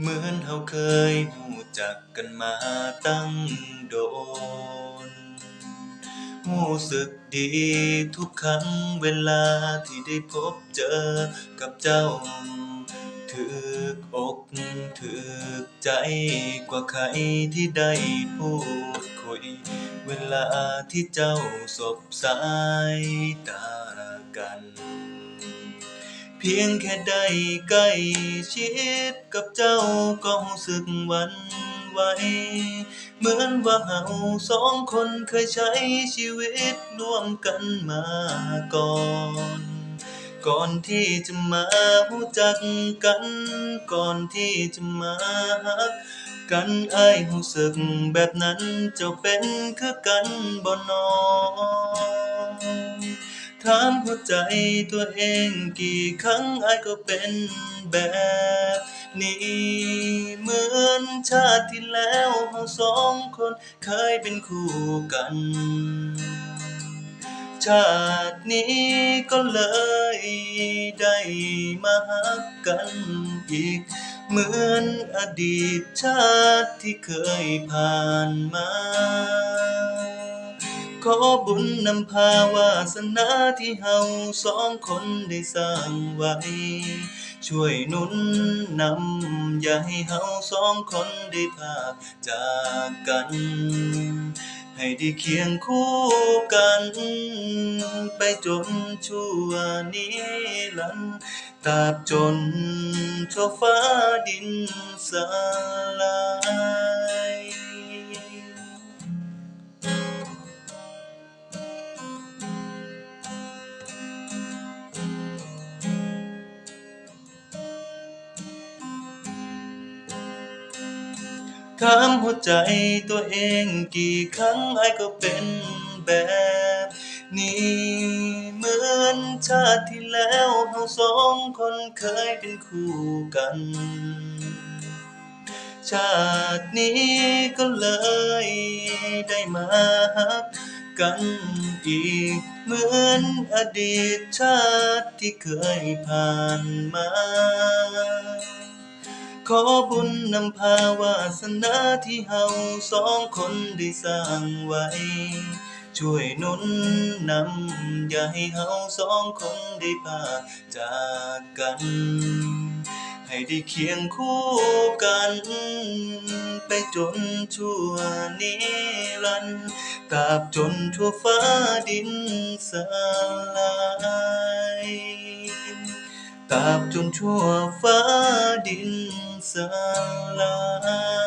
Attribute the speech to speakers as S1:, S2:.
S1: เหมือนเฮาเคยรู้จักกันมาตั้งโดนรู้สึกดีทุกครั้งเวลาที่ได้พบเจอกับเจ้า ถึกอกถึกใจกว่าใครที่ได้พูดคุย เวลาที่เจ้าสบสายตากัน พียงแค่ได้ใกล้ชิดกับเจ้าก็รู้สึกหวั่นไหว เหมือนว่าเราสองคนเคยใช้ชีวิตร่วมกันมาก่อน ก่อนที่จะมารู้จักกัน ก่อนที่จะมารักกันอ้ายรู้สึกแบบนั้นเจ้าเป็นคือกันบ่น้อ ถามหัวใจตัวเองกี่ครั้งไอ้ก็เป็นแบบนี้เหมือนชาติที่แล้วเราสองคนเคยเป็นคู่กัน ชาตินี้ก็เลยได้มารักกันอีก เหมือนอดีตชาติที่เคยผ่านมา ขอบุญนำพาวาสนาที่เฮาสองคนได้สร้างไว้ ช่วยหนุนนำอย่าให้เฮาสองคนได้พาจากกัน ให้ได้เคียงคู่กัน ไปจนชั่วนิรันดร์ตราบจนทั่วฟ้าดินสลามหัวใจตัวเองกี่ครั้งไอ้ก็เป็นแบบนี้เหมือนชาติที่แล้วเราสองคนเคยเป็นคู่กัน ชาตินี้ก็เลยได้มารักกันอีกเหมือนอดีตชาติที่เคยผ่านมา ขอบุญนำพาวาสนาที่เฮาสองคนได้สร้างไว้ ช่วยหนุนนำอย่าให้เฮาสองคนได้พาจากกัน ให้ได้เคียงคู่กัน ไปจนชั่วนิรันดร์ตราบจนทั่วฟ้าดินสลาย กราบจนชั่วฟ้าดินสลาย